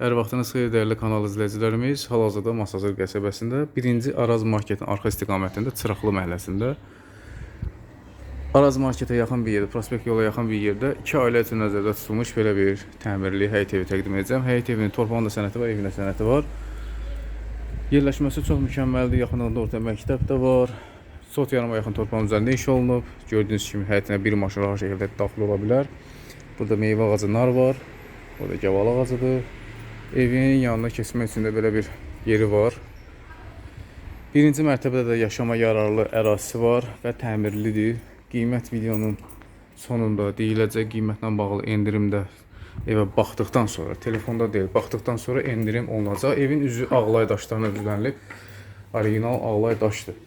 Hər vaxtınız xeyir dəyərli kanal izləyicilərimiz. Hal-hazırda Masazır qəsəbəsində 1-ci Araz marketin arxa istiqamətində Çıraqlı məhəlləsində Araz marketə yaxın bir yerdə, prospekt yola yaxın bir yerdə 2 ailə üçün nəzərdə tutulmuş belə bir təmirli həyət evi təqdim edəcəm. Həyət evinin torpağında sənəti var, evində sənəti var. Yerləşməsi çox mükəmməldir. Yaxınlığında orta məktəb də var. Sot yarıma yaxın torpağın üzərində iş olunub. Gördüyünüz kimi həyətinə bir maşın rahat şəkildə daxil ola bilər. Burada meyvə ağacı nar var. Burada gaval ağacıdır. Evin yanına keçmək üçün də belə bir yeri var. Birinci mərtəbədə də yaşama yararlı ərazisi var və təmirlidir. Qiymət videonun sonunda deyiləcək qiymətlə bağlı endirimdə evə baxdıqdan sonra, telefonda deyil, baxdıqdan sonra endirim olunacaq. Evin üzü ağlay daşlarına düzənlib. Orijinal ağlay daşdır.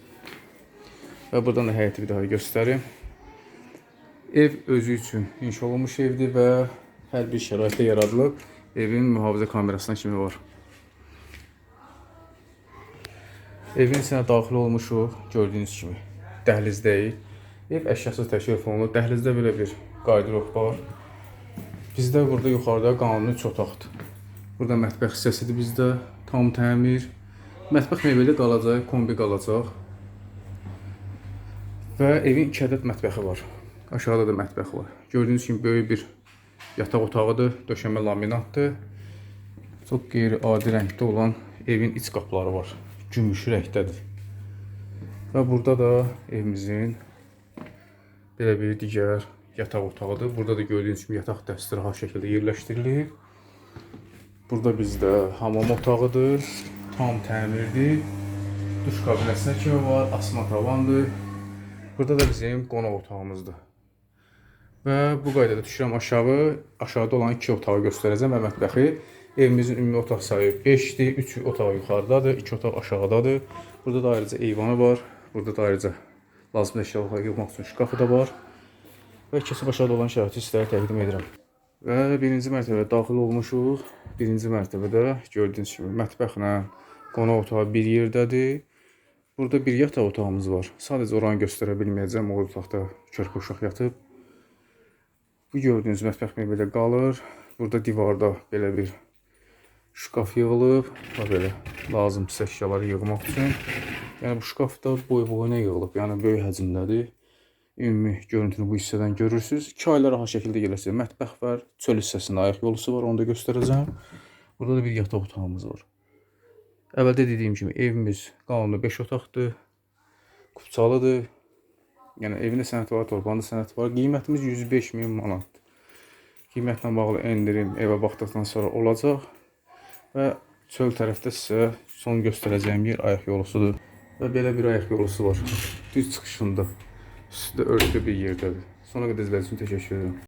Və buradan da həyəti bir daha göstərim. Ev özü üçün inşa olunmuş evdir və hər bir şəraitdə yaradılıb. Evin mühafizə kamerasına kimi var. Evin içinə daxil olmuşuq, gördüyünüz kimi. Dəhlizdəyik. Ev əşyasız təşkil olunub. Dəhlizdə belə bir qardirob var. Bizdə burada yuxarıda qanuni üç otaqdır. Burada mətbəx hissəsidir bizdə, tam təmir. Mətbəx mebeli qalacaq, kombi qalacaq. Və evin 2 ədəd mətbəxi var. Aşağıda da mətbəx var. Gördüyünüz kimi böyük bir yataq otağıdır, döşəmə laminatdır. Çox qeyri-adi rəngdə olan evin iç qapıları var. Gümüş rəngdədir. Və burada da evimizin belə bir digər yataq otağıdır. Burada da gördüyünüz kimi yataq dəsti rahat şəkildə yerləşdirilib. Burada bizdə hamam otağıdır. Tam təmirdir. Duş kabinəsinə kimi var, asma tavandır. Burada da bizim qonaq otağımızdır. Və bu qaydada düşürəm aşağı. Aşağıda olan iki otağı göstərəcəm və mətbəxi. Evimizin ümumi otaq sayı 5-dir. 3 otaq yuxarıdadır, 2 otaq aşağıdadır. Burada da ayrıca eyvanı var. Burada da ayrıca lazımlı əşyaları yığmaq üçün şkafı da var. Və keçib aşağıda olan şəraiti sizlərə təqdim edirəm. Və birinci mərtəbəyə daxil olmuşuq. Birinci mərtəbədə gördüyünüz kimi mətbəxlə qonaq otağı bir yerdədir. Burada bir yataq otağımız var. Sadəcə oranı göstərə bilməyəcəm. O otaqda körpə uşaq yatıb. Bu gördüyünüz mətbəx mebeli qalır. Burada divarda belə bir şkaf yığılıb. Bax belə lazımsız əşyaları yığmaq üçün. Yəni bu şkaf da boy boyuna yığılıb. Yəni böyük həcmdədir. Ümumi görüntünü bu hissədən görürsüz. 2 ailə rahat şəkildə yerləşir. Mətbəx var, çöl hissəsində ayaq yolusu var, onu da göstərəcəm. Burada da bir yataq otağımız var. Əvvəldə dediyim kimi evimiz qanunda 5 otaqdır. Kupçalıdır. Yəni evində sənət var, torpağında sənət var. Qiymətimiz 105 min manatdır. Qiymətlə bağlı endirim evə baxdıqdan sonra olacaq. Və çöl tərəfdə sizə son göstərəcəyim yer ayaq yolusudur. Və belə bir ayaq yolusu var. Düz çıxışında. Üstü də örtülü bir yerdədir. Sona qədər izlədiyiniz üçün təşəkkür edirəm.